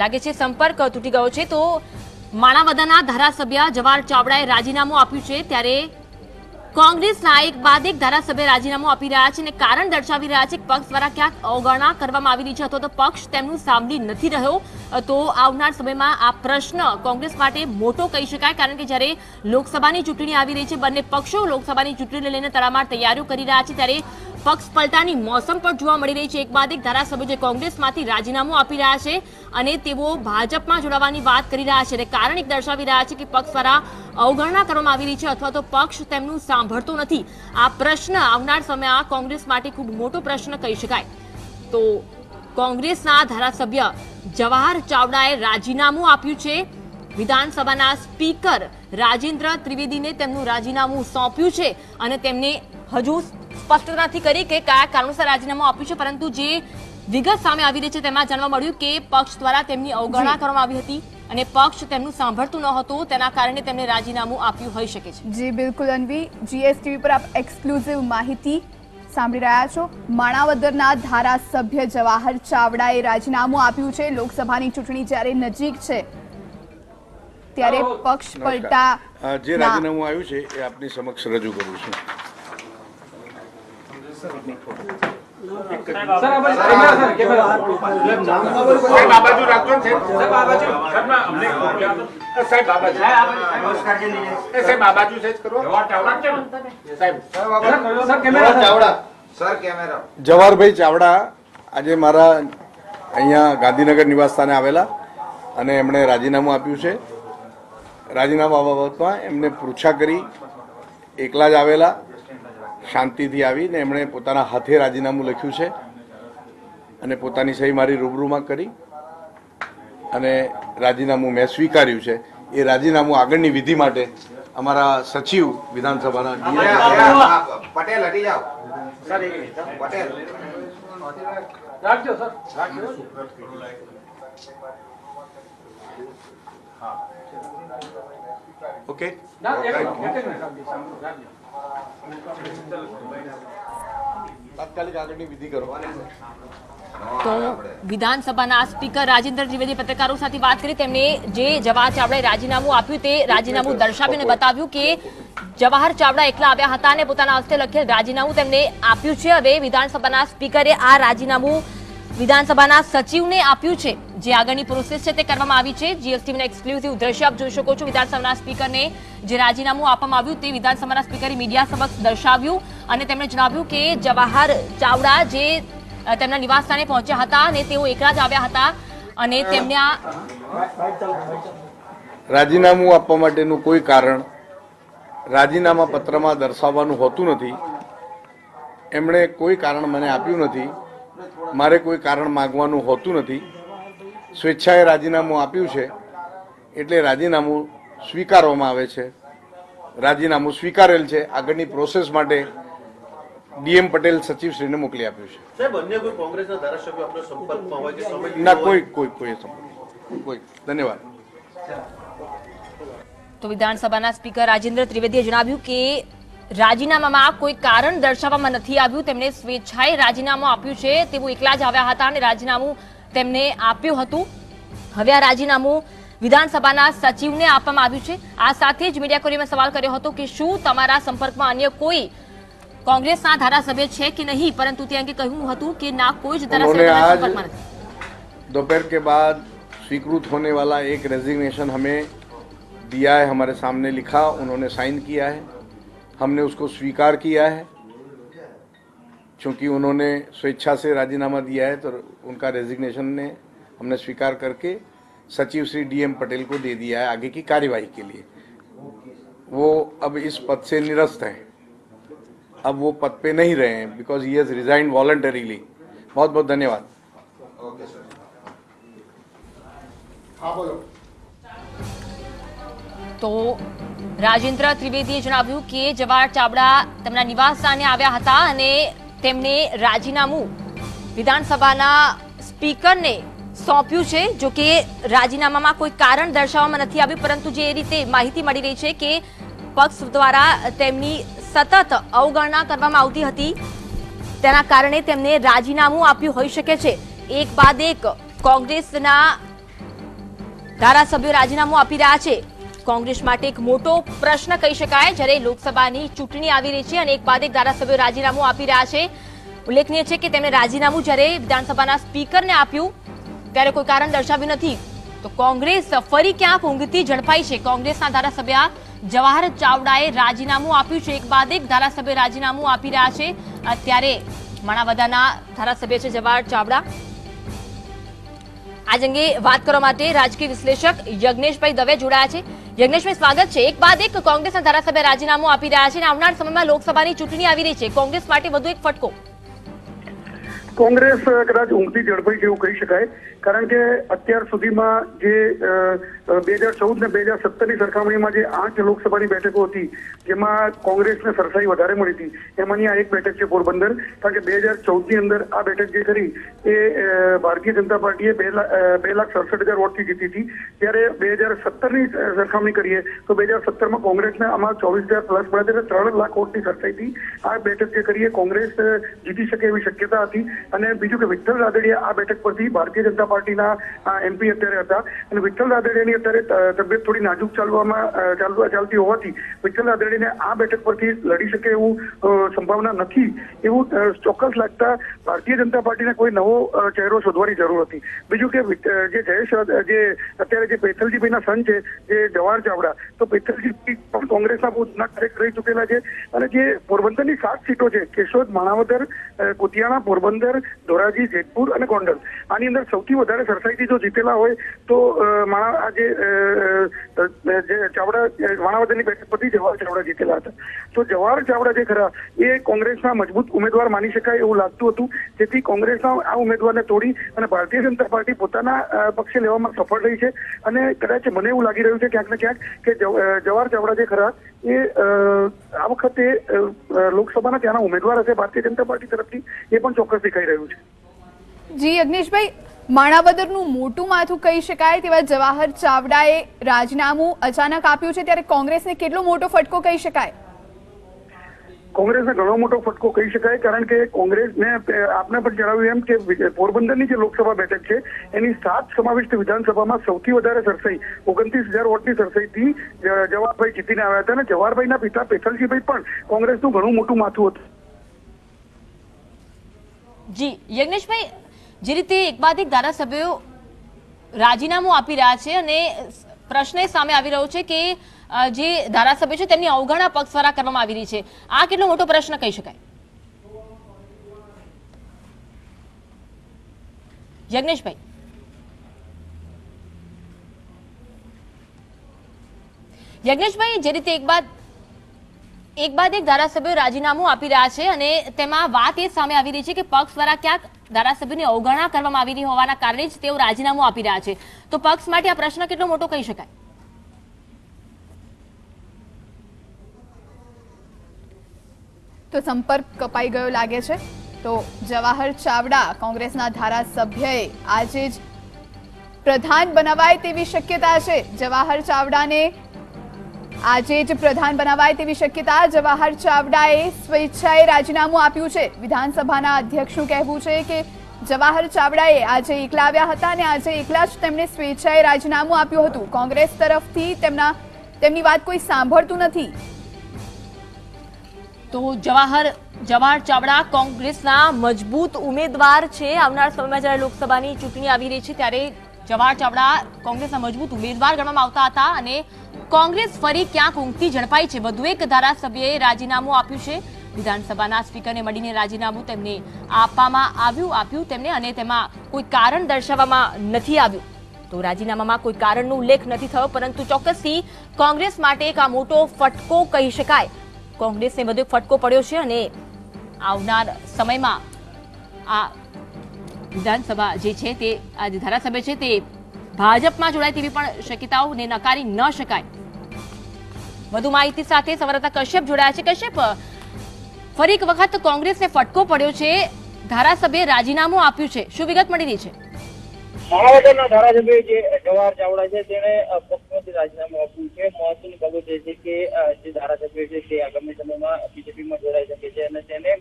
લાગે છે સંપર્ક તૂટી ગયો છે. તો માણાવદાના ધારાસભ્ય જવાહર ચાવડાએ રાજીનામું આપ્યું છે ત્યારે કોંગ્રેસના એક બાદ એક ધારાસભ્ય રાજીનામું આપી રહ્યા છે અને કારણ દર્શાવી રહ્યા છે કે પક્ષ દ્વારા ક્યાંક અવગણના કરવામાં આવી રહી છે. અથવા તો પક્ષ તેમનું સાંભળી નથી રહ્યો. તો આવનાર સમયમાં આ પ્રશ્ન કોંગ્રેસ માટે મોટો કહી શકાય, કારણ કે જ્યારે લોકસભાની ચૂંટણી આવી રહી છે, બંને પક્ષો લોકસભાની ચૂંટણીને લઈને તડામાર તૈયારીઓ કરી રહ્યા છે, ત્યારે પક્ષ પલટાની મોસમ પણ જોવા મળી રહી છે. એક બાદ એક ધારાસભ્યો જે કોંગ્રેસમાંથી રાજીનામું આપી રહ્યા છે અને તેઓ ભાજપમાં જોડાવાની વાત કરી રહ્યા છે અને કારણ એક દર્શાવી રહ્યા છે કે પક્ષ દ્વારા અવગણના કરવામાં આવી રહી છે અથવા તો પક્ષ તેમનું સાંભળતો નથી. આ પ્રશ્ન આવનાર સમયમાં કોંગ્રેસ માટે ખૂબ મોટો પ્રશ્ન કહી શકાય. તો કોંગ્રેસના ધારાસભ્ય જવાહર ચાવડાએ રાજીનામું આપ્યું છે. વિધાનસભાના સ્પીકર રાજેન્દ્ર ત્રિવેદીને તેમનું રાજીનામું સોંપ્યું છે અને તેમને હજુ સ્પષ્ટ નથી કરી કે કયા કારણોસર રાજીનામું આપ્યું છે પરંતુ જે વિગત સામે આવી રહી છે તેમાં જાણવા મળ્યું કે પક્ષ દ્વારા તેમની અવગણના કરવામાં આવી હતી અને પક્ષ તેમનું સાંભળતું ન હતું તેના કારણે તેમને રાજીનામું આપ્યું હોઈ શકે છે. જી બિલકુલ અનવી. જીએસટીવી પર આપ એક્સક્લુઝિવ માહિતી સાંભળી રહ્યા છો. માણાવદરના ધારાસભ્ય જવાહર ચાવડાએ રાજીનામું આપ્યું છે. લોકસભાની ચૂંટણી જ્યારે નજીક છે ત્યારે પક્ષ પલટા જે રાજીનામું આવ્યું છે એ આપની સમક્ષ રજૂ કરું છું. જવાહરભાઈ ચાવડા આજે મારા અહીંયા ગાંધીનગર નિવાસ સ્થાને આવેલા અને એમણે રાજીનામું આપ્યું છે. રાજીનામા બાબતમાં એમને પૃચ્છા કરી, એકલા જ આવેલા શાંતિથી આવીને એમણે પોતાના હાથે રાજીનામું લખ્યું છે અને પોતાની સહી મારી રૂબરૂમાં કરી અને રાજીનામું મેં સ્વીકાર્યું છે. એ રાજીનામું આગળની વિધિ માટે અમારા સચિવ વિધાનસભાના પટેલ હટી જાઓ. સર એક મિનિટ પટેલ. ઓકે તાત્કાલિક આગળની વિધિ કરો. તો વિધાનસભાના સ્પીકર રાજેન્દ્ર ત્રિવેદી પત્રકારો સાથે વાત કરી તેમણે જે જવાહર ચાવડાએ રાજીનામું આપ્યું તે રાજીનામું દર્શાવીને બતાવ્યું કે જવાહર ચાવડા એકલા આવ્યા હતા અને પોતાના હસ્તે લખેલ રાજીનામું તેમને આપ્યું છે. હવે વિધાનસભાના સ્પીકરે આ રાજીનામું વિધાનસભાના સચિવને આપ્યું છે. જે આગળની પ્રોસેસ છે તે કરવામાં આવી છે. જીએસટીવીના એક્સક્લુઝિવ દ્રશ્ય આપ જોઈ શકો છો. વિધાનસભાના સ્પીકરને જે રાજીનામું આપવામાં આવ્યું તે વિધાનસભાના સ્પીકરે મીડિયા સમક્ષ દર્શાવ્યું અને તેમણે જણાવ્યું કે જવાહર ચાવડા જે તેમના નિવાસસ્થાને પહોંચ્યા હતા અને તેઓ એકલા જ આવ્યા હતા અને તેમને રાજીનામું આપવા માટેનું કોઈ કારણ રાજીનામા પત્રમાં દર્શાવવાનું હોતું નથી. એમણે કોઈ કારણ મને આપ્યું નથી. મારે કોઈ કારણ માગવાનું હોતું નથી. સ્વેચ્છાએ રાજીનામું આપ્યું છે. એટલે રાજીનામું સ્વીકારવામાં આવે છે. રાજીનામું સ્વીકારેલ છે. આગળની પ્રોસેસ માટે ડીએમ પટેલ સચિવશ્રીને મોકલી આપ્યું છે. સાહેબ અન્ય કોઈ કોંગ્રેસના ધારાસભ્યો આપણા સંપર્કમાં હોય કે સમય લીધો ના કોઈ કોઈ કોઈ સંબંધ કોઈ. ધન્યવાદ. તો વિધાનસભાના સ્પીકર રાજેન્દ્ર ત્રિવેદીએ જણાવ્યું કે રાજીનામામાં કોઈ કારણ દર્શાવવામાં નથી આવ્યું તેમણે સ્વેચ્છાએ રાજીનામું આપ્યું છે તેઓ એકલા જ આવ્યા હતા અને રાજીનામું તેમને આપ્યું હતું હવે આ રાજીનામું વિધાનસભાના સચિવને આપવામાં આવ્યું છે આ સાથે જ મીડિયાકોરીએ સવાલ કર્યો હતો કે શું તમારા સંપર્કમાં અન્ય કોઈ કોંગ્રેસના ધારાસભ્ય છે કે નહીં પરંતુ તે અંગે કહ્યું હતું કે ના કોઈ જ उन्होंने ધારાસભ્ય आज સંપર્કમાં નથી दोपहर के बाद स्वीकृत होने वाला एक रेजिग्नेशन हमें दिया है हमारे सामने लिखा उन्होंने साइन किया है हमने उसको स्वीकार किया है। क्योंकि उन्होंने स्वेच्छा से राजीनामा दिया है तो उनका रेजिग्नेशन ने हमने स्वीकार करके सचिव श्री डीएम पटेल को दे दिया है आगे की कार्यवाही के लिए। वो अब इस पद से निरस्त हैं। अब वो पद पे नहीं रहे हैं because he has resigned voluntarily बहुत बहुत धन्यवाद। ओके सर हाँ बोलो। તો રાજેન્દ્ર ત્રિવેદીએ જણાવ્યું કે જવાહર ચાવડા તેમના નિવાસ સ્થાને આવ્યા હતા અને તેમણે રાજીનામું વિધાનસભાના સ્પીકરને સોંપ્યું છે, જો કે રાજીનામામાં કોઈ કારણ દર્શાવવામાં નથી આવ્યું, પરંતુ જે રીતે માહિતી મળી રહી છે કે પક્ષ દ્વારા તેમની સતત અવગણના કરવામાં આવતી હતી, તેના કારણે તેમને રાજીનામું આપ્યું હોઈ શકે છે. એક બાદ એક કોંગ્રેસના ધારાસભ્યો રાજીનામું આપી રહ્યા છે. કોંગ્રેસ માટે એક મોટો પ્રશ્ન કહી શકાય, જ્યારે લોકસભાની ચૂંટણી આવી રહી છે અને એક બાદ એક ધારાસભ્યો રાજીનામું આપી રહ્યા છે. ઉલ્લેખનીય છે કે તેમણે રાજીનામું જ્યારે વિધાનસભાના સ્પીકરને આપ્યું, ત્યારે કોઈ કારણ દર્શાવ્યું નથી. તો કોંગ્રેસ ફરી ક્યાંક ઊંઘતી ઝડપાઈ છે. કોંગ્રેસના ધારાસભ્ય જવાહર ચાવડાએ રાજીનામું આપ્યું છે. એક બાદ એક ધારાસભ્ય રાજીનામું આપી રહ્યા છે. અત્યારે માણાવદાના ધારાસભ્ય છે જવાહર ચાવડા. આજ અંગે વાત કરવા માટે રાજકીય વિશ્લેષક યજ્ઞેશભાઈ દવે જોડાયા છે. યજ્ઞેશભાઈ, સ્વાગત છે. એક બાદ એક કોંગ્રેસના ધારાસભ્ય રાજીનામું આપી રહ્યા છે અને આવનાર સમયમાં લોકસભાની ચૂંટણી આવી રહી છે. કોંગ્રેસ માટે વધુ એક ફટકો. કોંગ્રેસ કદાચ ઊંઘતી ઝડપાઈ જેવું કહી શકાય. કારણ કે અત્યાર સુધીમાં જે બે હજાર ચૌદ ને બે હજાર સત્તરની સરખામણીમાં જે આઠ લોકસભાની બેઠકો હતી, જેમાં કોંગ્રેસને સરસાઈ વધારે મળી હતી, એમાંની આ એક બેઠક છે પોરબંદર. કારણ કે બે હજાર ચૌદની અંદર આ બેઠક જે કરી, એ ભારતીય જનતા પાર્ટીએ બે લાખ બે લાખ સડસઠ હજાર વોટથી જીતી હતી. ત્યારે બે હજાર સત્તરની સરખામણી કરીએ, તો બે હજાર સત્તરમાં કોંગ્રેસને આમાં ચોવીસ હજાર પ્લસ મળ્યા હતા ત્રણ લાખ વોટની હતી. આ બેઠક જે કરીએ કોંગ્રેસ જીતી શકે એવી શક્યતા હતી. અને બીજું કે વિઠ્ઠલ રાદડિયા આ બેઠક પરથી ભારતીય જનતા પાર્ટીના એમપી અત્યારે હતા. અને વિઠ્ઠલ રાદડિયાની અત્યારે તબિયત થોડી નાજુક ચાલવામાં ચાલવા, ચાલતી હોવાથી વિઠ્ઠલ રાદડીને આ બેઠક પરથી લડી શકે એવું સંભાવના નથી. એવું ચોક્કસ લાગતા ભારતીય જનતા પાર્ટીને કોઈ નવો ચહેરો શોધવાની જરૂર હતી. બીજું કે જે જયેશ જે અત્યારે જે પેથલજીભાઈના સન છે, જે જવાહર ચાવડા, તો પેથલજી પણ કોંગ્રેસના બહુ જૂના કાર્યકર રહી ચૂકેલા છે. અને જે પોરબંદરની સાત સીટો છે, કેશોદ, માણાવદર કુતિયાણા પોરબંદર ધોરાજી જેતપુર અને ગોંડલ. આની અંદર સૌથી વધારે સરસાઈથી જો જીતેલા હોય તો માણા આ જે અ, અ, જે ચાવડા માણાવદરની બેઠક પરથી જવાહર ચાવડા જીતેલા હતા. તો જવાહર ચાવડા જે ખરા એ કોંગ્રેસના મજબૂત ઉમેદવાર માની શકાય એવું લાગતું હતું જેથી કોંગ્રેસના આ ઉમેદવારને તોડી અને ભારતીય જનતા પાર્ટી પોતાના પક્ષે લેવામાં સફળ રહી છે. અને કદાચ મને એવું લાગી રહ્યું છે ક્યાંક ને ક્યાંક કે જવાહર ચાવડા જે ખરા એ આ વખતે લોકસભાના ત્યાંના ઉમેદવાર હશે, ભારતીય જનતા પાર્ટી તરફથી, એ પણ ચોક્કસ દેખાઈ રહ્યું છે. જી યજ્ઞેશભાઈ માણાવદરનું મોટું માથું કહી શકાય તેવા જવાહર ચાવડાએ રાજીનામું અચાનક આપ્યું છે, ત્યારે કોંગ્રેસને કેટલો મોટો ફટકો કહી શકાય? કોંગ્રેસને ઘણો મોટો ફટકો કહી શકાય, કારણ કે કોંગ્રેસને આપને પણ જણાવ્યું એમ કે પોરબંદરની જે લોકસભા બેઠક છે, એની સાત સમાવિષ્ટ વિધાનસભામાં સૌથી વધારે સરસાઈ, ઓગણત્રીસ હજાર વોટની સરસાઈથી જવાહરભાઈ જીતીને આવ્યા હતા અને જવાહરભાઈના પિતા પેથલજીભાઈ પણ કોંગ્રેસનું ઘણું મોટું માથું હતું. જી, યજ્ઞેશભાઈ, જે રીતે એક ધારાસભ્યો રાજીનામું આપી રહ્યા છે અને પ્રશ્ન સામે આવી રહ્યો છે કે જે ધારાસભ્ય છે, તેમની અવગણના પક્ષ દ્વારા કરવામાં આવી રહી છે. આ કેટલો મોટો પ્રશ્ન કહી શકાય? યજ્ઞેશભાઈ યજ્ઞેશભાઈ જે રીતે એક બાદ એક બાદ એક ધારાસભ્યો રાજીનામું આપી રહ્યા છે અને તેમાં વાત એ સામે આવી રહી છે કે પક્ષ દ્વારા ક્યાંક ધારાસભ્યની અવગણના કરવામાં આવી રહી હોવાના કારણે જ તેઓ રાજીનામું આપી રહ્યા છે. તો પક્ષ માટે આ પ્રશ્ન કેટલો મોટો કહી શકાય? તો સંપર્ક કપાઈ ગયો લાગે છે. તો જવાહર ચાવડા કોંગ્રેસના ધારાસભ્યએ આજે જ પ્રધાન બનાવાય તેવી શક્યતા છે. જવાહર ચાવડાને આજે જ પ્રધાન બનાવાય તેવી શક્યતા. જવાહર ચાવડાએ સ્વેચ્છાએ રાજીનામું આપ્યું છે. વિધાનસભાના અધ્યક્ષનું કહેવું છે કે જવાહર ચાવડાએ આજે એકલા આવ્યા હતા અને આજે એકલા જ તેમણે સ્વેચ્છાએ રાજીનામું આપ્યું હતું. કોંગ્રેસ તરફથી તેમના તેમની વાત કોઈ સાંભળતું નથી. તો જવાહર જવાહર ચાવડા કોંગ્રેસના મજબૂત ઉમેદવાર છે. આવનાર સમયમાં જ્યારે લોકસભાની ચૂંટણી આવી રહી છે, ત્યારે જવાહર ચાવડા કોંગ્રેસના મજબૂત ઉમેદવાર ગણવામાં આવતા હતા અને કોંગ્રેસ ફરી ક્યાંક ઊંઘતી ઝડપાઈ છે. વધુ એક ધારાસભ્યએ રાજીનામું આપ્યું છે. વિધાનસભાના સ્પીકરને મળીને રાજીનામું તેમને આપવામાં આવ્યું, આપ્યું તેમને અને તેમાં કોઈ કારણ દર્શાવવામાં નથી આવ્યું. તો રાજીનામામાં કોઈ કારણનો ઉલ્લેખ નથી થયો, પરંતુ ચોક્કસથી કોંગ્રેસ માટે એક આ મોટો ફટકો કહી શકાય. કોંગ્રેસને વધુ ફટકો પડ્યો છે અને આવનાર સમયમાં આ વિધાનસભા જે છે તે, આ જે ધારાસભ્ય છે તે ભાજપમાં જોડાય તેવી પણ શક્યતાઓને નકારી ન શકાય. વધુ માહિતી સાથે સંવાદદાતા કશ્યપ જોડાયા છે. કશ્યપ, ફરી એક વખત કોંગ્રેસને ફટકો પડ્યો છે. ધારાસભ્ય રાજીનામું આપ્યું છે. શું વિગત મળી રહી છે? માણાવદરના ધારાસભ્ય જે જવાહર ચાવડા છે, તેણે પક્ષમાંથી રાજીનામું આપ્યું છે. મહત્વની બાબત એ છે કે અ, જે ધારાસભ્ય છે તે આગામી સમયમાં બીજેપીમાં જોડાઈ શકે છે અને તેને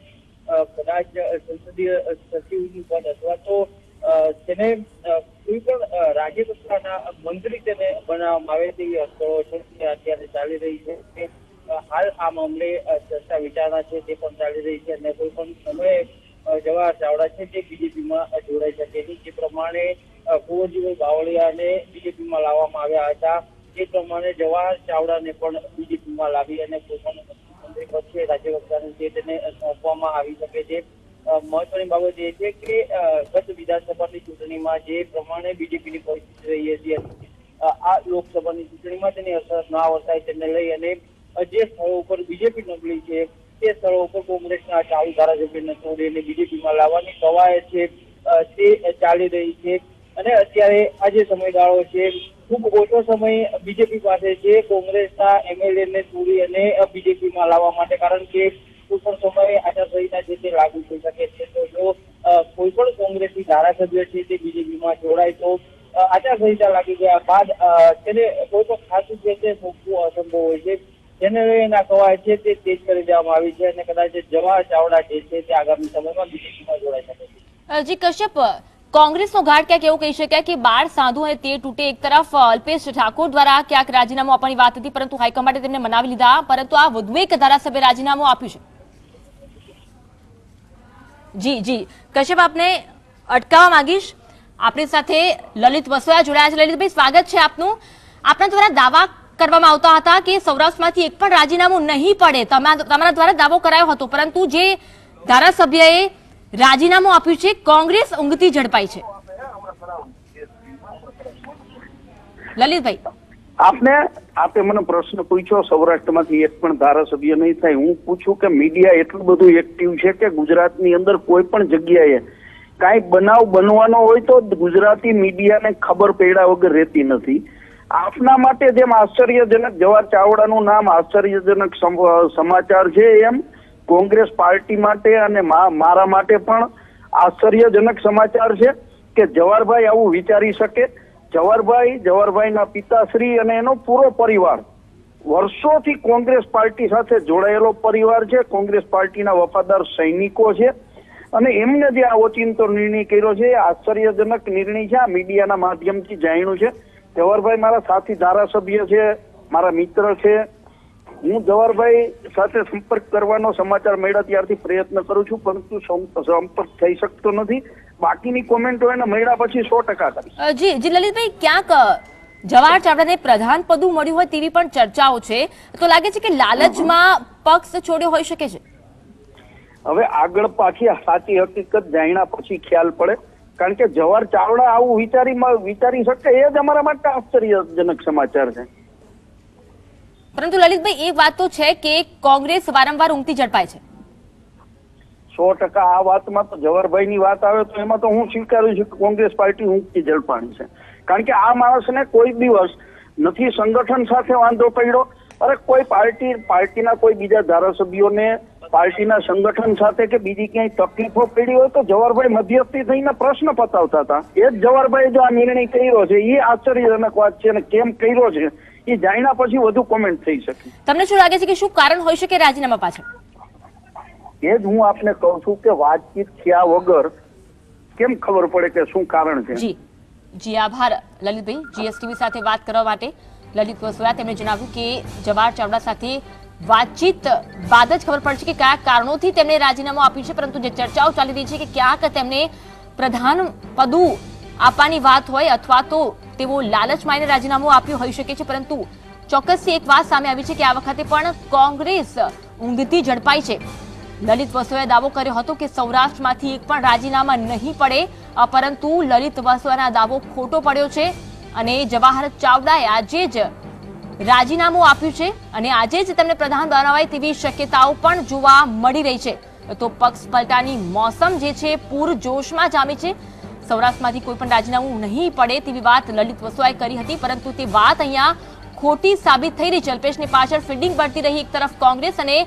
અ, કદાચ સંસદીય સચિવનું પદ અથવા તો અ, તેને અ, કોઈ પણ અ, અ, રાજ્ય કક્ષાના મંત્રી તેને બનાવવામાં આવે તેવી અટકળો છે તે અત્યારે ચાલી રહી છે તે, અ, હાલ આ મામલે અ, ચર્ચા વિચારણા છે તે પણ ચાલી રહી છે અને કોઈ પણ સમયે અ, જવાહર ચાવડા છે તે બીજેપીમાં જોડાઈ શકે છે જે પ્રમાણે અ, કુંવરજીભાઈ બાવળિયાને બીજેપીમાં લાવવામાં આવ્યા હતા તે પ્રમાણે જવાહર ચાવડાને પણ બીજેપીમાં લાવી અને કોઈ પણ મંત્રી પદ છે રાજ્ય કક્ષાનું છે તેને સોંપવામાં આવી શકે છે અ, મહત્વની બાબત એ છે કે અ, ગત વિધાનસભાની ચૂંટણીમાં જે પ્રમાણે બીજેપીની પરિસ્થિતિ રહી હતી આ લોકસભાની ચૂંટણીમાં તેની અસર ના વર્તાય તેને લઈ અને જે સ્થળો ઉપર બીજેપી નબળી છે, તે સ્થળો ઉપર કોંગ્રેસના ચાલુ ધારાસભ્યને છોડીને બીજેપીમાં લાવવાની કવાયત છે તે ચાલી રહી છે. અને અત્યારે આ જે સમયગાળો છે, ખૂબ ઓછો સમય બીજેપી પાસે છે, કોંગ્રેસના એમએલએ ને છોડી અને બીજેપીમાં લાવવા માટે. કારણ કે કોઈ પણ સમયે આચારસંહિતા છે તે લાગુ થઈ શકે છે કોઈ પણ કોંગ્રેસની ધારાસભ્ય છે તે બીજેપીમાં જોડાય તો આચારસંહિતા લાગી ગયા બાદ તેને કોઈ પણ ખાતું છે તે અસંભવ હોય છે. જેને લઈને કવાય છે તે તેજ કરી દેવામાં આવી છે અને કદાચ જવાહર ચાવડા જે છે તે આગામી સમયમાં બીજેપીમાં જોડાઈ શકે છે. જી કશ્યપ, કોંગ્રેસનો ઘાટ ક્યાંક એવું કહી શકાય કે બાર સાધુ અને તે તૂટે એક તરફ અલ્પેશ ઠાકોર દ્વારા ક્યાંક રાજીનામું આપવાની વાત હતી, પરંતુ હાઈકમાન્ડે તેમને મનાવી લીધા, પરંતુ આ વધુ એક ધારાસભ્ય રાજીનામું આપ્યું છે. જી જી. કશ્યપ, આપને અટકાવવા માંગીશ. આપણી સાથે લલિત વસોયા જોડાયા છે. લલિતભાઈ, સ્વાગત છે આપનું. આપના દ્વારા દાવા કરવામાં આવતા હતા કે સૌરાષ્ટ્રમાંથી એક પણ રાજીનામું નહીં પડે. તમા- તમારા દ્વારા દાવો કરાયો હતો, પરંતુ જે ધારાસભ્યએ રાજીનામું આપ્યું છે, કોંગ્રેસ ઊંઘતી ઝડપાઈ છે. લલિતભાઈ. આપને, આપે મને પ્રશ્ન પૂછ્યો, સૌરાષ્ટ્રમાંથી એક પણ ધારાસભ્ય નહીં થાય. હું પૂછું કે મીડિયા એટલું બધું એક્ટિવ છે કે ગુજરાતની અંદર કોઈ પણ જગ્યાએ કાંઈ બનાવ બનવાનો હોય તો ગુજરાતી મીડિયાને ખબર પડ્યા વગર રહેતી નથી. આપના માટે જેમ આશ્ચર્યજનક, જવાહર ચાવડાનું નામ આશ્ચર્યજનક સમ- સમાચાર છે એમ, કોંગ્રેસ પાર્ટી માટે અને મારા માટે પણ આશ્ચર્યજનક સમાચાર છે કે જવાહરભાઈ આવું વિચારી શકે જવાહરભાઈ, જવાહરભાઈના પિતાશ્રી અને એનો પૂરો પરિવાર. વર્ષોથી કોંગ્રેસ પાર્ટી સાથે જોડાયેલો પરિવાર છે. કોંગ્રેસ પાર્ટીના વફાદાર સૈનિકો છે. અને એમને જે આ ઓચિંતો નિર્ણય કર્યો છે, એ આશ્ચર્યજનક નિર્ણય છે. આ મીડિયાના માધ્યમથી જાણ્યું છે. જવાહરભાઈ મારા સાથી ધારાસભ્ય છે, મારા મિત્ર છે. હું જવાહરભાઈ સાથે સંપર્ક કરવાનો સમાચાર મળ્યા ત્યારથી પ્રયત્ન કરું છું, પરંતુ સંપર્ક થઈ શકતો નથી. બાકીની કોમેન્ટો એને મળ્યા પછી સો ટકા જી જી લલિતભાઈ ક્યાંક જવાહર ચાવડાને પ્રધાન પદું મળ્યું હોય તેવી પણ ચર્ચાઓ છે. તો લાગે છે કે લાલચમાં પક્ષ છોડ્યો હોઈ શકે છે? હવે આગળ પાછી સાચી હકીકત જાણ્યા પછી ખ્યાલ પડે. કારણ કે જવાહર ચાવડા આવું વિચારી વિચારી શકે એ જ અમારા માટે આશ્ચર્યજનક સમાચાર છે. પરંતુ લલિતભાઈ એક વાત તો છે કે કોંગ્રેસ વારંવાર ઊંઘતી ઝડપાય છે. સો ટકા આ વાતમાં તો જવાહરભાઈ ની વાત આવે તો એમાં તો હું સ્વીકારું છું કે કોંગ્રેસ પાર્ટી ઊંચી જળપાણી છે. કારણ કે આ માણસને કોઈ દિવસ નથી સંગઠન સાથે વાંધો પડ્યો. અરે કોઈ પાર્ટી, પાર્ટીના કોઈ બીજા ધારાસભ્યોને, પાર્ટીના સંગઠન સાથે કે બીજી ક્યાંય તકલીફો પડી હોય તો જવાહરભાઈ મધ્યસ્થી થઈને પ્રશ્ન પતાવતા હતા. એ જ જવાહરભાઈ જો આ નિર્ણય કર્યો છે, એ આશ્ચર્યજનક વાત છે અને કેમ કર્યો છે, એ જાણ્યા પછી વધુ કોમેન્ટ થઈ શકે. તમને શું લાગે છે કે શું કારણ હોઈ શકે રાજીનામા પાછળ? એ જ હું આપને કહું છું કે વાતચીત થયા વગર કેમ ખબર પડે કે શું કારણ છે? જી. જી, આભાર, લલિતભાઈ. જીએસટીવી સાથે વાત કરવા માટે લલિત વસોયા તેમણે જણાવ્યું કે જવાહર ચાવડા સાથે વાતચીત બાદ જ ખબર પડશે કે કયા કારણોથી તેમણે રાજીનામું આપ્યું છે, પરંતુ જે ચર્ચાઓ ચાલી રહી છે કે ક્યાંક તેમને પ્રધાન પદું આપવાની વાત હોય અથવા તો તેઓ લાલચમાં માઈને રાજીનામું આપ્યું હોઈ શકે છે, પરંતુ ચોક્કસથી એક વાત સામે આવી છે કે આ વખતે પણ કોંગ્રેસ ઊંઘથી ઝડપાઈ છે. લલિત વસોએ દાવો કર્યો હતો કે સૌરાષ્ટ્રમાંથી એક પણ રાજીનામા નહીં પડે પરંતુ લલિત વસોયાના દાવો ખોટો પડ્યો છે અને જવાહર ચાવડાએ આજે જ રાજીનામું આપ્યું છે અને આજે જ તેમને પ્રધાન બનાવાય તેવી શક્યતાઓ પણ જોવા મળી રહી છે. તો પક્ષ પલટાની મોસમ જે છે, પૂર જોશમાં જામી છે. સૌરાષ્ટ્રમાંથી કોઈ પણ રાજીનામું નહીં પડે તેવી વાત લલિત વસોયાએ કરી હતી, પરંતુ તે વાત અહીંયા ખોટી સાબિત થઈ રહી છે. અલ્પેશની પાછળ ફિલ્ડિંગ પડતી રહી એક તરફ કોંગ્રેસ અને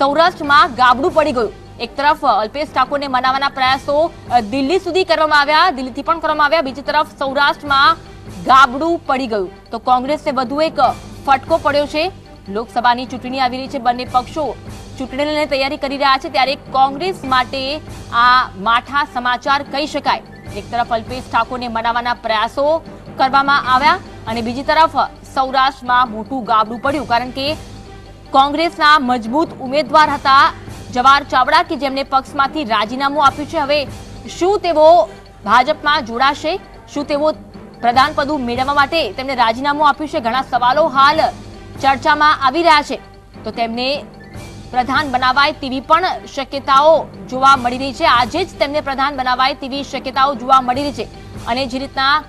સૌરાષ્ટ્રમાં ગાબડું પડી ગયું. એક તરફ અલ્પેશ ઠાકોરને મનાવવાના પ્રયાસો દિલ્હી સુધી કરવામાં આવ્યા, દિલ્હીથી પણ કરવામાં આવ્યા. બીજી તરફ સૌરાષ્ટ્રમાં ગાબડું પડી ગયું. તો કોંગ્રેસને વધુ એક ફટકો પડ્યો છે. લોકસભાની ચૂંટણી આવી રહી છે. બંને પક્ષો ચૂંટણીને તૈયારી કરી રહ્યા છે. ત્યારે કોંગ્રેસ માટે આ માઠા સમાચાર કહી શકાય. એક તરફ અલ્પેશ ઠાકોરને મનાવવાના પ્રયાસો કરવામાં આવ્યા અને બીજી તરફ સૌરાષ્ટ્રમાં મોટું ગાબડું પડ્યું. કારણ કે કોંગ્રેસના મજબૂત ઉમેદવાર હતા જવાહર ચાવડા કે જેમને પક્ષમાંથી રાજીનામું આપ્યું છે. હવે શું તેઓ ભાજપમાં જોડાશે? શું તેઓ પ્રધાન પદ મેળવવા માટે તેમણે રાજીનામું આપ્યું છે? ઘણા સવાલો હાલ ચર્ચામાં આવી રહ્યા છે. તો તેમને પ્રધાન બનાવાય તેવી પણ શક્યતાઓ જોવા મળી રહી છે. આજે જ તેમને પ્રધાન બનાવાય તેવી શક્યતાઓ જોવા મળી રહી છે. અને જે રીતના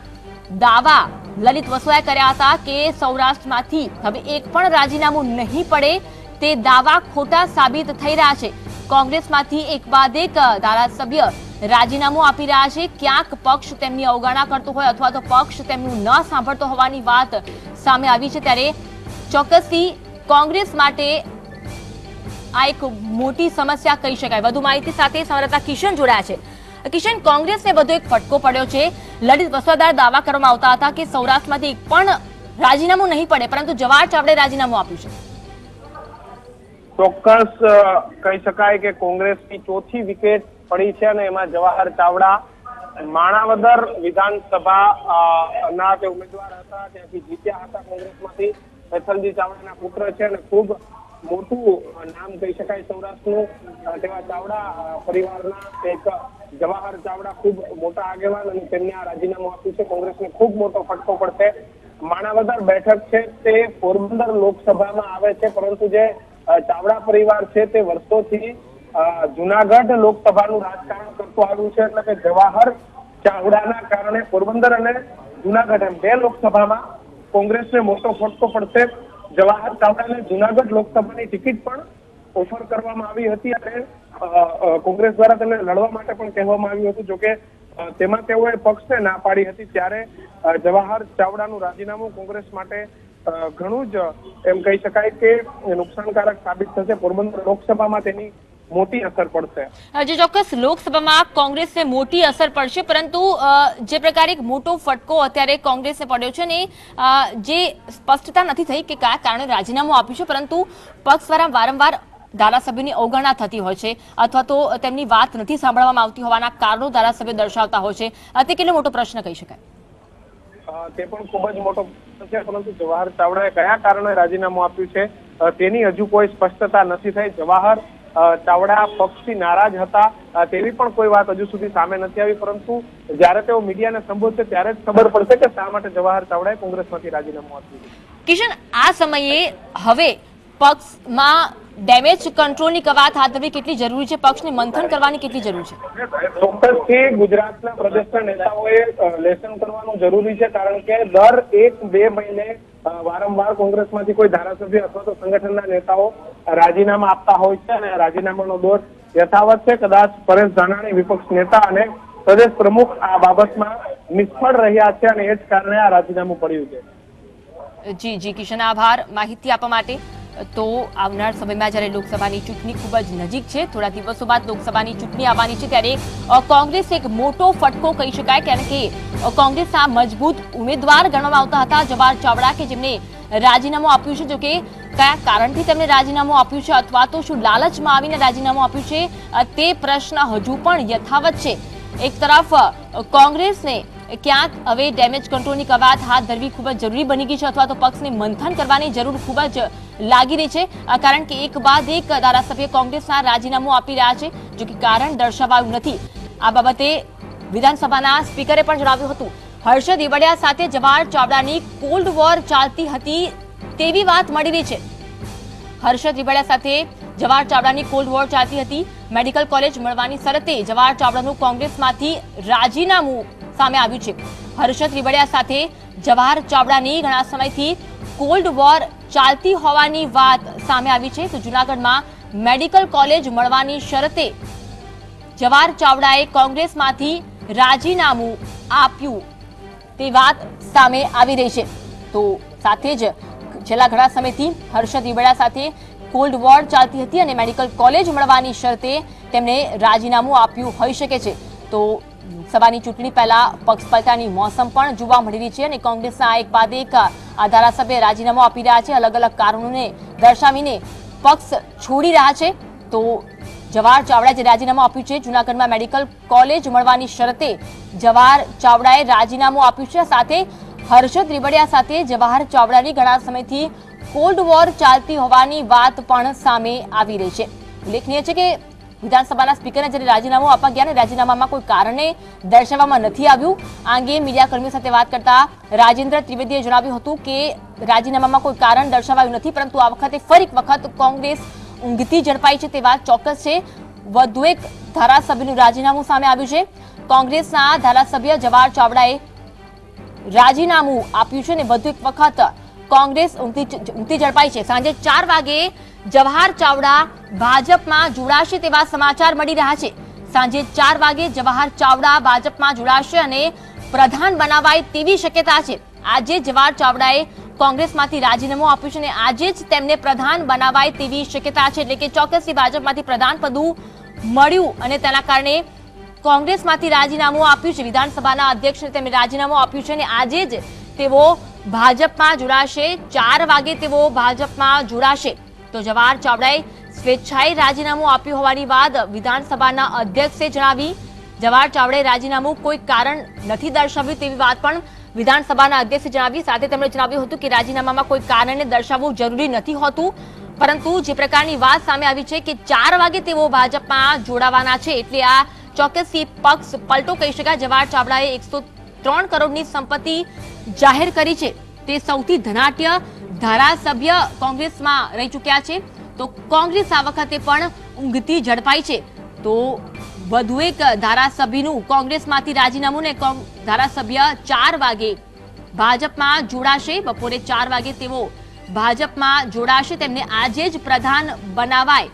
દાવા લલિત વસોયા કર્યા હતા કે સૌરાષ્ટ્રમાંથી હવે એક પણ રાજીનામું નહીં પડે તે દાવા ખોટા સાબિત થઈ રહ્યા છે. કોંગ્રેસમાંથી એક બાદ એક ધારાસભ્ય રાજીનામું આપી રહ્યા છે. ક્યાંક પક્ષ તેમની અવગણના કરતો હોય અથવા તો પક્ષ તેમનું ન સાંભળતો હોવાની વાત સામે આવી છે ત્યારે ચોક્કસથી કોંગ્રેસ માટે આ એક મોટી સમસ્યા કહી શકાય. વધુ માહિતી સાથે સંવાદદાતા કિશન જોડાયા છે. કિશન, કોંગ્રેસને વધુ એક ફટકો પડ્યો છે. લલિત વસવાદાર દાવા કરવામાં આવતા હતા કે સૌરાષ્ટ્રમાંથી પણ રાજીનામું નહીં પડે, પરંતુ જવાહર ચાવડે રાજીનામું આપ્યું છે. ચોક્કસ કહી શકાય કે કોંગ્રેસની ચોથી વિકેટ પડી છે અને એમાં જવાહર ચાવડા માણાવદર વિધાનસભા ના તે ઉમેદવાર હતા, ત્યાંથી જીત્યા હતા કોંગ્રેસમાંથી. હેતલજી ચાવડાના પુત્ર છે અને ખૂબ મોટું નામ કહી શકાય સૌરાષ્ટ્રનું તેવા ચાવડા પરિવારના એક જવાહર ચાવડા ખૂબ મોટા આગેવાન અને તેમને આ રાજીનામું આપ્યું છે. કોંગ્રેસને ખૂબ મોટો ફટકો પડશે. માણાવદર બેઠક છે તે પોરબંદર લોકસભામાં આવે છે, પરંતુ જે ચાવડા પરિવાર છે તે વર્ષોથી જુનાગઢ લોકસભાનું રાજકારણ કરતું આવ્યું છે એટલે કે જવાહર ચાવડાના કારણે પોરબંદર અને જુનાગઢ એમ બે લોકસભામાં કોંગ્રેસને મોટો ફટકો પડશે. જવાહર ચાવડાને જુનાગઢ લોકસભાની ટિકિટ પણ ઓફર કરવામાં આવી હતી અને કોંગ્રેસ દ્વારા તેમને લડવા માટે પણ કહેવામાં આવ્યું હતું. જોકે તેમાં તેઓએ પક્ષને ના પાડી હતી. ત્યારે જવાહર ચાવડાનું રાજીનામું કોંગ્રેસ માટે ઘણું જ એમ કહી શકાય કે નુકસાનકારક સાબિત થશે. પોરબંદર લોકસભામાં તેની મોટી અસર પડશે. જે ચોક્કસ લોકસભામાં કોંગ્રેસને મોટી અસર પડશે પરંતુ જે પ્રકારે એક મોટો ફટકો અત્યારે કોંગ્રેસને પડ્યો છે ને જે સ્પષ્ટતા નથી થઈ કે કયા કારણે રાજીનામું આપ્યું છે પરંતુ પક્ષ દ્વારા વારંવાર ધારાસભ્યની અવગણના થતી હોય છે અથવા તો તેમની વાત નથી સાંભળવામાં આવતી હોવાના કારણો ધારાસભ્ય દર્શાવતા હોય છે. તે કેટલો મોટો પ્રશ્ન કહી શકાય? તે પણ ખૂબ જ મોટો પ્રશ્ન છે પરંતુ જવાહર ચાવડાએ કયા કારણે રાજીનામું આપ્યું છે? તેની હજુ કોઈ સ્પષ્ટતા નથી થઈ. જવાહર ચાવડા પક્ષથી નારાજ હતા. તેવી પણ કોઈ વાત હજુ સુધી સામે નથી આવી પરંતુ જ્યારે તેઓ મીડિયાને સંબોધશે ત્યારે જ ખબર પડશે કે શા માટે જવાહર ચાવડાએ કોંગ્રેસમાંથી રાજીનામું આપ્યું કિશન આ સમયે હવે પક્ષમાં ડેમેજ કંટ્રોલની કવાત હાથ ધરવી કેટલી જરૂરી છે? પક્ષને મંથન કરવાની કેટલી જરૂર છે? ચોક્કસથી ગુજરાતના પ્રદેશના નેતાઓએ લેસન કરવાનું જરૂરી છે કારણ કે દર એક બે મહિને વારંવાર કોંગ્રેસમાંથી કોઈ ધારાસભ્ય અથવા તો સંગઠનના નેતાઓ રાજીનામા આપતા હોય છે અને રાજીનામાનો દોર યથાવત છે. કદાચ પરેશ ધાનાણી વિપક્ષ નેતા અને પ્રદેશ પ્રમુખ આ બાબતમાં નિષ્ફળ રહ્યા છે અને એ જ કારણે આ રાજીનામું પડ્યું છે. જી જી કિશન, આભાર. માહિતી આપવા માટે તો આવનાર સમયમાં જ્યારે લોકસભાની ચૂંટણી ખૂબ જ નજીક છે, થોડા દિવસો બાદ લોકસભાની ચૂંટણી આવવાની છે, ત્યારે કોંગ્રેસ એક મોટો ફટકો કહી શકાય, કારણ કે કોંગ્રેસના મજબૂત ઉમેદવાર ગણવામાં આવતા હતા, જવાહર ચાવડા, કે જેમને રાજીનામું આપ્યું છે. જોકે કયા કારણથી તેમને રાજીનામું આપ્યું છે અથવા તો શું લાલચમાં આવીને રાજીનામું આપ્યું છે તે પ્રશ્ન હજુ પણ યથાવત છે. એક તરફ કોંગ્રેસને ક્યાંક હવે ડેમેજ કંટ્રોલની કવાત હાથ ધરવી ખૂબ જ જરૂરી બની ગઈ છે અથવા તો પક્ષને મંથન કરવાની જરૂર ખૂબ જ લાગી રહી છે. કારણ કે એક બાદ એક ધારાસભ્ય કોંગ્રેસના રાજીનામું આપી રહ્યા છે, જો કે કારણ દર્શાવાયું નથી. આ બાબતે વિધાનસભાના સ્પીકરે પણ જણાવ્યું હતું. હર્ષદ ઇવડિયા સાથે જવાહર ચાવડાની કોલ્ડ વોર ચાલતી હતી તેવી વાત મળી રહી છે. હર્ષદ રીબડિયા સાથે જવાહર ચાવડાની કોલ્ડ વોર ચાલતી હતી. મેડિકલ કોલેજ મળવાની શરતે જવાહર ચાવડાનું કોંગ્રેસમાંથી રાજીનામું સામે આવ્યું છે. હર્ષદ રીબડિયા સાથે જવાહર ચાવડાની ઘણા સમયથી કોલ્ડ વોર ચાલતી હોવાની વાત સામે આવી છે. તો જુનાગઢમાં મેડિકલ કોલેજ મળવાની શરતે જવાહર ચાવડાએ કોંગ્રેસમાંથી રાજીનામું આપ્યું. તે વાત સામે આવી રહી છે. તો સાથે જ છેલ્લા ઘણા સમયથી હર્ષદ રીબડા સાથે કોલ્ડ વોર ચાલતી હતી અને મેડિકલ કોલેજ મળવાની શરતે તેમણે રાજીનામું આપ્યું હોઈ શકે છે. તો સભાની ચૂંટણી પહેલા પક્ષ પલટાની મોસમ પણ જોવા મળી રહી છે અને કોંગ્રેસના એક બાદ એક, આ ધારાસભ્ય રાજીનામું આપી રહ્યા છે. અલગ અલગ કારણોને દર્શાવીને પક્ષ છોડી રહ્યા છે. તો જવાહર ચાવડાએ રાજીનામું આપ્યું છે, જૂનાગઢમાં મેડિકલ કોલેજ મળવાની શરતે જવાહર ચાવડાએ રાજીનામું આપ્યું છે. સાથે હર્ષદ રીબડિયા સાથે જવાહર ચાવડાની ઘણા સમયથી કોલ્ડ વોર ચાલતી હોવાની વાત પણ સામે આવી રહી છે. ઉલ્લેખનીય છે કે વિધાનસભાના સ્પીકરને જ્યારે રાજીનામું આપવા ગયા ને રાજીનામામાં કોઈ કારણે દર્શાવવામાં નથી આવ્યું, આ અંગે મીડિયાકર્મીઓ સાથે વાત કરતા રાજેન્દ્ર ત્રિવેદીએ જણાવ્યું હતું કે રાજીનામામાં કોઈ કારણ દર્શાવાયું નથી, પરંતુ આ વખતે ફરી વખત કોંગ્રેસ ઊંઘતી ઝડપાઈ છે તે વાત ચોક્કસ છે. વધુ એક ધારાસભ્યનું રાજીનામું સામે આવ્યું છે. કોંગ્રેસના ધારાસભ્ય જવાહર ચાવડાએ રાજીનામું આપ્યું છે ને વધુ એક વખત કોંગ્રેસ ઊંઘતી ઝડપાઈ છે. સાંજે ચાર વાગે જવાહર ચાવડા ભાજપમાં જોડાશે તેવા સમાચાર મળી રહ્યા છે. સાંજે ચાર વાગે જવાહર ચાવડા ભાજપમાં જોડાશે અને પ્રધાન બનાવાય તેવી શક્યતા છે. આજે જવાહર ચાવડાએ કોંગ્રેસમાંથી રાજીનામું આપ્યું છે અને આજે જ તેમને પ્રધાન બનાવાય તેવી શક્યતા છે. એટલે કે ચોક્કસથી ભાજપમાંથી પ્રધાન પદું મળ્યું અને તેના કારણે કોંગ્રેસમાંથી રાજીનામું આપ્યું છે. વિધાનસભાના અધ્યક્ષને તેમણે રાજીનામું આપ્યું છે અને આજે જ તેઓ ભાજપમાં જોડાશે. ચાર વાગે તેઓ ભાજપમાં જોડાશે. તો જવાહર ચાવડાએ સ્વેચ્છાએ રાજીનામું આપ્યું હોવાની વાત વિધાનસભાના અધ્યક્ષે જણાવી. જવાહર ચાવડાએ રાજીનામું કોઈ કારણ નથી દર્શાવ્યું તેવી વાત પણ વિધાનસભાના અધ્યક્ષે જણાવી. સાથે તેમણે જણાવ્યું હતું કે રાજીનામામાં કોઈ કારણને દર્શાવવું જરૂરી નથી હોતું. પરંતુ જે પ્રકારની વાત સામે આવી છે કે ચાર વાગે તેઓ ભાજપમાં જોડાવાના છે એટલે આ ચોક્કસથી પક્ષ પલટો કહી શકાય. જવાહર ચાવડાએ એકસો ત્રણ કરોડની સંપત્તિ જાહેર કરી છે. તે સૌથી ધનાઢ્ય ધારાસભ્ય કોંગ્રેસમાં રહી ચૂક્યા છે. તો કોંગ્રેસ આ વખતે પણ ઊંઘતી ઝડપાઈ છે. તો વધુ એક ધારાસભ્યનું કોંગ્રેસમાંથી રાજીનામું ને ધારાસભ્ય ચાર વાગે ભાજપમાં જોડાશે. બપોરે ચાર વાગે તેઓ ભાજપમાં જોડાશે. તેમને આજે જ પ્રધાન બનાવાય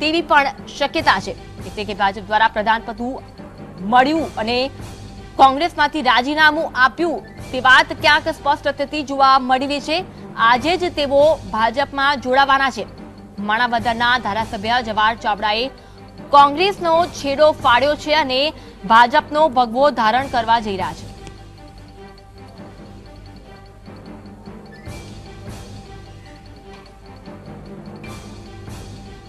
તેવી પણ શક્યતા છે. એટલે કે ભાજપ દ્વારા પ્રધાન પદનું મળ્યું અને કોંગ્રેસમાંથી રાજીનામું આપ્યું તે વાત ક્યાંક સ્પષ્ટ થતી જોવા મળી છે. આજે જ તેઓ ભાજપમાં જોડાવાના છે. માણાવદરના ધારાસભ્ય જવાહર ચાવડાએ કોંગ્રેસનો છેડો ફાડ્યો છે અને ભાજપનો ભગવો ધારણ કરવા જઈ રહ્યા છે.